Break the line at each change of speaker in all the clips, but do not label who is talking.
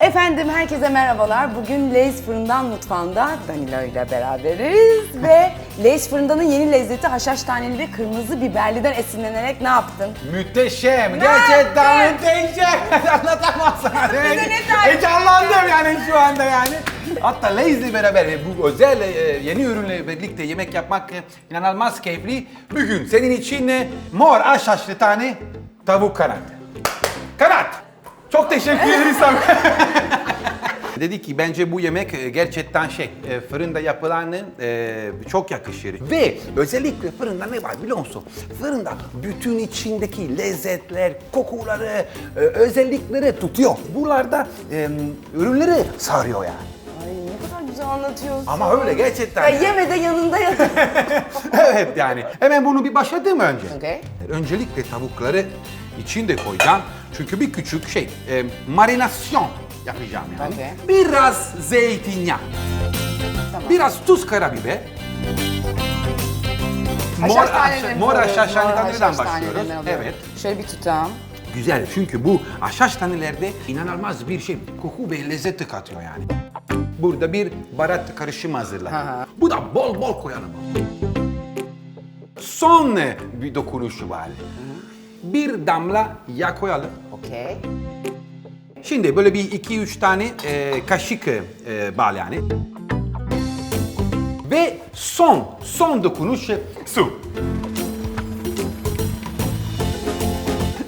Efendim herkese merhabalar. Bugün Lays Fırından mutfağında Danilo ile beraberiz ve Lays Fırından'ın yeni lezzeti haşhaş taneli ve kırmızı biberliden esinlenerek ne yaptın?
Müthişem. Gerçekten sana.
ne tarif
Heyecanlandım yani şu anda yani. Hatta Lay's'le beraber ve bu özel e, yeni ürünle birlikte yemek yapmak e, inanılmaz keyifli. Bugün senin için e, mor haşhaşlı tane tavuk kanat. Çok teşekkür ederiz sana. Dedi ki bence bu yemek e, gerçekten şey e, fırında yapılanın e, çok yakışır. Ve özellikle fırında ne var biliyor musun? Fırında bütün içindeki lezzetler, kokuları, e, özellikleri tutuyor. Buralarda e, ürünleri sarıyor yani.
Ay ne kadar güzel anlatıyorsun.
Ama öyle gerçekten.
Ya yeme de yanında yat.
evet yani. Hemen bunu bir başladım önce.
Okey.
Öncelikle tavukları içinde koyacağım. Çünkü bir küçük şey, e, marinasyon yapacağım yani.
Okey.
Biraz zeytinyağı.
Tamam.
Biraz tuz karabiber.
Haşhaş
Mor,
tanelerini
mor
alıyoruz,
haşhaş
mor
tanelerinden
haşhaş
başlıyoruz.
alıyoruz.
Evet.
Şöyle bir tutam.
Güzel çünkü bu haşhaş tanelerde inanılmaz bir şey koku ve lezzeti katıyor yani. Burada bir baharat karışımı hazırladım.
Aha.
Bu da bol bol koyalım. Son bir dokunuşu var. Bir damla yağ koyalım.
Okey.
Şimdi böyle bir iki üç tane e, kaşık e, bal yani. Ve son, son dokunuş su.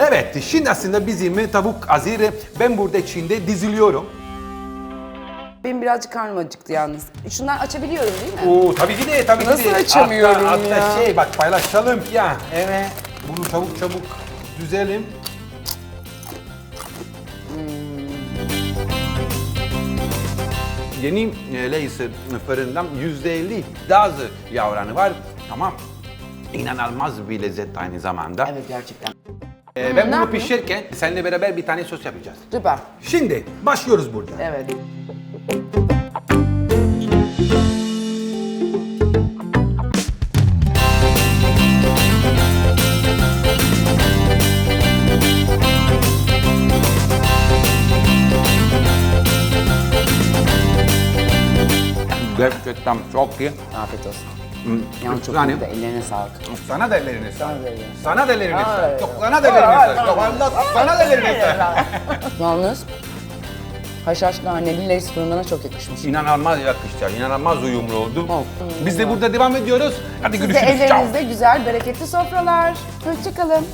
Evet, şimdi aslında bizim tavuk hazır. Ben burada içinde diziliyorum.
Benim birazcık karnım acıktı yalnız. Şundan açabiliyorum değil mi?
Oo tabii ki de, tabii
Nasıl
ki de.
açamıyorum
hatta,
ya?
Hatta şey bak paylaşalım ya. Evet, bunu çabuk çabuk düzelim. Yeni e, Lay's fırından %50 daha oranı var ama inanılmaz bir lezzet aynı zamanda.
Evet gerçekten.
Ee, ben bunu pişirirken seninle beraber bir tane sos yapacağız.
Süper.
Şimdi başlıyoruz burada.
Evet.
Gerçekten çok iyi.
Afiyet olsun. Yalnız çok
yani-
iyi de ellerine sağlık.
Sana da ellerine
Sana
sağlık. Sana da ellerine sağlık. Yok sana da ellerine sağlık. Yok Allah sana da ellerine sağlık.
Yalnız haşhaş naneli Lays fırınına çok yakışmış.
İnanılmaz yakıştı. İnanılmaz uyumlu
oldu.
Biz de burada devam ediyoruz. Hadi
Siz de
görüşürüz. Ciao.
evlerinizde güzel, bereketli sofralar. Hoşçakalın.